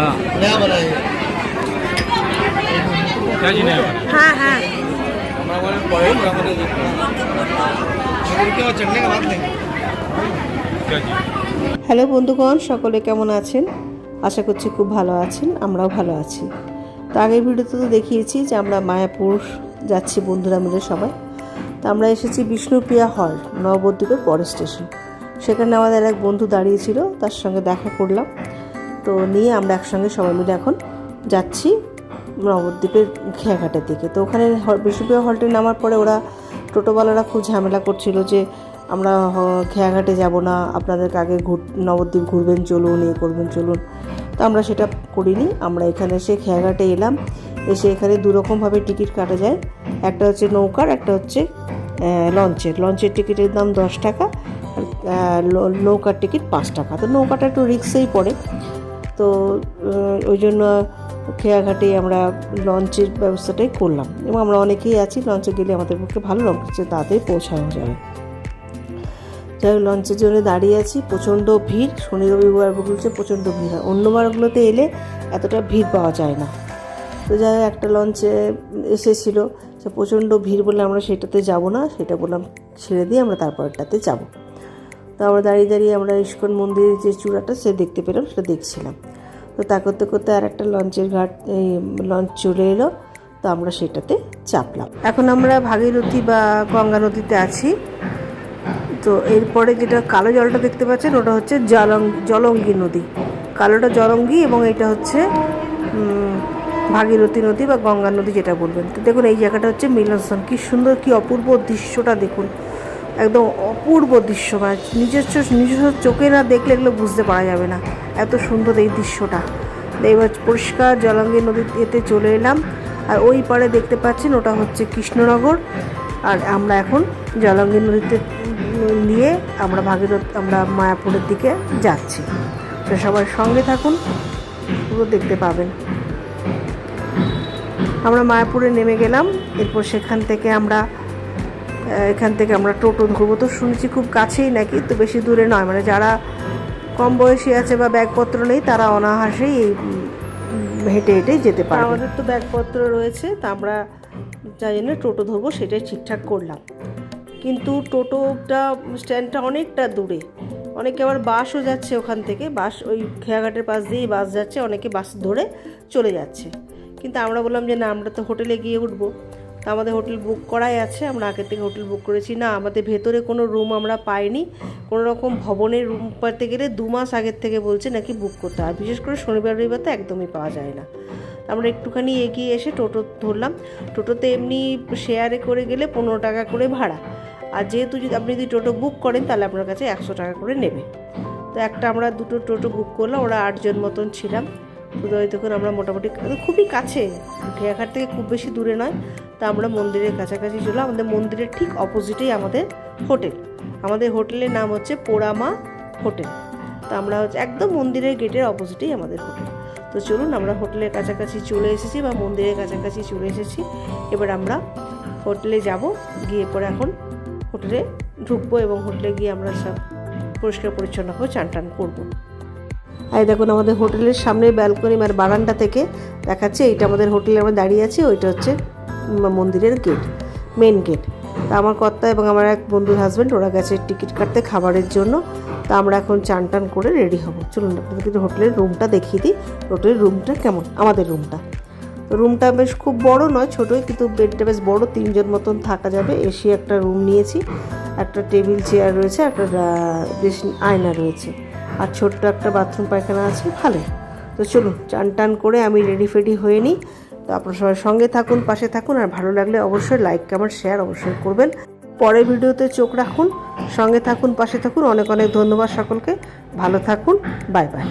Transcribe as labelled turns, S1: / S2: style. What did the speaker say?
S1: हाँ
S2: नया बना है
S1: क्या जी नहीं बना
S3: হ্যাঁ হ্যাঁ
S2: हमारे पड़े हमारे उनके बाद चढ़ने के बाद लेंगे
S1: क्या जी
S3: হ্যালো বন্ধুগণ সকলে কেমন আছেন আশা করছি খুব ভালো আছেন আমরাও ভালো আছি তো আগের ভিডিওতে তো দেখিয়েছি যে আমরা মায়াপুর যাচ্ছি বন্ধুরা মিলে সবাই তো আমরা এসেছি বিষ্ণুপ্রিয়া হল নবদ্বীপের পরের স্টেশন সেখানে আমাদের এক বন্ধু দাঁড়িয়েছিল তার সঙ্গে দেখা করলাম তো নিয়ে আমরা একসঙ্গে সবাই মিলে এখন যাচ্ছি নবদ্বীপের খেয়াঘাটের দিকে। তো ওখানে বিষ্ণুপ্রিয়া হলটে নামার পরে ওরা টোটোওয়ালারা খুব ঝামেলা করছিল যে আমরা খেয়াঘাটে যাব না, আপনাদেরকে আগে ঘুর নবদ্বীপ ঘুরবেন, চলুন, এ করবেন, চলুন। তো আমরা সেটা করিনি, আমরা এখানে এসে খেয়াঘাটে এলাম। এসে এখানে দুরকমভাবে টিকিট কাটা যায়। একটা হচ্ছে নৌকার, একটা হচ্ছে লঞ্চের। লঞ্চের টিকিটের দাম দশ টাকা, আর নৌকার টিকিট পাঁচ টাকা। তো নৌকাটা একটু রিক্সেই পড়ে। তো ওই জন্য খেয়াঘাটে আমরা লঞ্চের ব্যবস্থাটাই করলাম। এবং আমরা অনেকেই আছি, লঞ্চে গেলে আমাদের পক্ষে ভালো লাগছে তাড়াতাড়ি পৌঁছানো যাবে। যাই হোক, লঞ্চের জন্য দাঁড়িয়ে আছি, প্রচণ্ড ভিড়, শনি রবিবারগুলোতে প্রচণ্ড ভিড় হয়। অন্য বারগুলোতে এলে এতটা ভিড় পাওয়া যায় না। তো যাই হোক, একটা লঞ্চে এসেছিল সে প্রচণ্ড ভিড় বলে আমরা সেটাতে যাব না, সেটা বললাম ছেড়ে দিয়ে আমরা তারপরটাতে যাব। তো আমরা দাঁড়িয়ে দাঁড়িয়ে আমরা ইস্কন মন্দিরের যে চূড়াটা, সে দেখতে পেলাম, সেটা দেখছিলাম। তো তা করতে করতে আর একটা লঞ্চের ঘাট লঞ্চ চলে এলো, তো আমরা সেটাতে চাপলাম। এখন আমরা ভাগীরথী বা গঙ্গা নদীতে আছি। তো এরপরে যেটা কালো জলটা দেখতে পাচ্ছেন, ওটা হচ্ছে জলং, জলঙ্গি নদী। কালোটা জলঙ্গি এবং এটা হচ্ছে ভাগীরথী নদী বা গঙ্গা নদী যেটা বলবেন। তো দেখুন, এই জায়গাটা হচ্ছে মিলনস্থল। কি সুন্দর, কি অপূর্ব দৃশ্যটা দেখুন। একদম অপূর্ব দৃশ্য মানে নিজস্ব নিজস্ব চোখে না দেখলে এগুলো বুঝতে পারা যাবে না। এত সুন্দর এই দৃশ্যটা। এবার পরিষ্কার জলঙ্গি নদীতে চলে এলাম। আর ওই পারে দেখতে পাচ্ছেন, ওটা হচ্ছে কৃষ্ণনগর। আর আমরা এখন জলঙ্গি নদীতে নিয়ে আমরা ভাগীরথ, আমরা মায়াপুরের দিকে যাচ্ছি। তো সবার সঙ্গে থাকুন, পুরো দেখতে পাবেন। আমরা মায়াপুরে নেমে গেলাম। এরপর সেখান থেকে আমরা, এখান থেকে আমরা টোটো ধরবো। তো শুনেছি খুব কাছেই নাকি, তো বেশি দূরে নয়। মানে যারা কম বয়সী আছে বা ব্যাগপত্র নেই, তারা অনাহাসেই হেঁটে হেঁটেই যেতে পারে আমাদের তো ব্যাগপত্র রয়েছে, তা আমরা যাই জন্য টোটো ধরবো, সেটাই ঠিকঠাক করলাম। কিন্তু টোটোটা, স্ট্যান্ডটা অনেকটা দূরে। অনেকে আবার বাসও যাচ্ছে ওখান থেকে, বাস ওই খেয়াঘাটের পাশ দিয়েই বাস যাচ্ছে, অনেকে বাস ধরে চলে যাচ্ছে। কিন্তু আমরা বললাম যে, না, আমরা তো হোটেলে গিয়ে উঠবো। আমাদের হোটেল বুক করাই আছে, আমরা আগে থেকে হোটেল বুক করেছি। না, আমাদের ভেতরে কোনো রুম আমরা পাইনি। কোনো রকম ভবনের রুম পাতে গেলে দু মাস আগের থেকে বলছে নাকি বুক করতে হয়। বিশেষ করে শনিবার, রবিবার তো একদমই পাওয়া যায় না। আমরা একটুখানি এগিয়ে এসে টোটো ধরলাম। টোটোতে এমনি শেয়ারে করে গেলে পনেরো টাকা করে ভাড়া। আর যেহেতু যদি আপনি যদি টোটো বুক করেন, তাহলে আপনার কাছে একশো টাকা করে নেবে। তো একটা আমরা দুটো টোটো বুক করলাম, ওরা আটজন মতন ছিলাম। তো তখন আমরা মোটামুটি খুবই কাছে। ঘেয়াঘাট থেকে খুব বেশি দূরে নয়। তা আমরা মন্দিরের কাছাকাছি চলে আমাদের মন্দিরের ঠিক অপোজিটেই আমাদের হোটেল। আমাদের হোটেলের নাম হচ্ছে পোড়ামা হোটেল। তো আমরা হচ্ছে একদম মন্দিরের গেটের অপোজিটেই আমাদের হোটেল। তো চলুন আমরা হোটেলের কাছাকাছি চলে এসেছি বা মন্দিরের কাছাকাছি চলে এসেছি। এবার আমরা হোটেলে যাব। গিয়ে পরে এখন হোটেলে ঢুকবো এবং হোটেলে গিয়ে আমরা সব পরিষ্কার পরিচ্ছন্ন করে চান টান করব। আর দেখুন আমাদের হোটেলের সামনে ব্যালকনি মানে বারান্দা থেকে দেখাচ্ছে, এইটা আমাদের হোটেলে আমরা দাঁড়িয়ে আছি, ওইটা হচ্ছে মন্দিরের গেট মেন গেট তা আমার কর্তা এবং আমার এক বন্ধুর হাজব্যান্ড ওরা গেছে টিকিট কাটতে খাবারের জন্য, তা আমরা এখন চান টান করে রেডি হব। চলুন আপনাদেরকে হোটেলের রুমটা দেখিয়ে দিই, হোটেলের রুমটা কেমন? আমাদের রুমটা রুমটা বেশ খুব বড় নয়, ছোটোই, কিন্তু বেডটা বেশ বড়, তিনজন মতন থাকা যাবে। এসি একটা রুম নিয়েছি, একটা টেবিল চেয়ার রয়েছে, একটা বেশ আয়না রয়েছে। আর ছোট্ট একটা বাথরুম পায়খানা আছে, ভালো। তো চলুন, চান টান করে আমি রেডি ফেডি হয়ে নিই। তো আপনার সবাই সঙ্গে থাকুন, পাশে থাকুন, আর ভালো লাগলে অবশ্যই লাইক কমেন্ট শেয়ার অবশ্যই করবেন। পরের ভিডিওতে চোখ রাখুন, সঙ্গে থাকুন, পাশে থাকুন। অনেক অনেক ধন্যবাদ সকলকে। ভালো থাকুন বাই বাই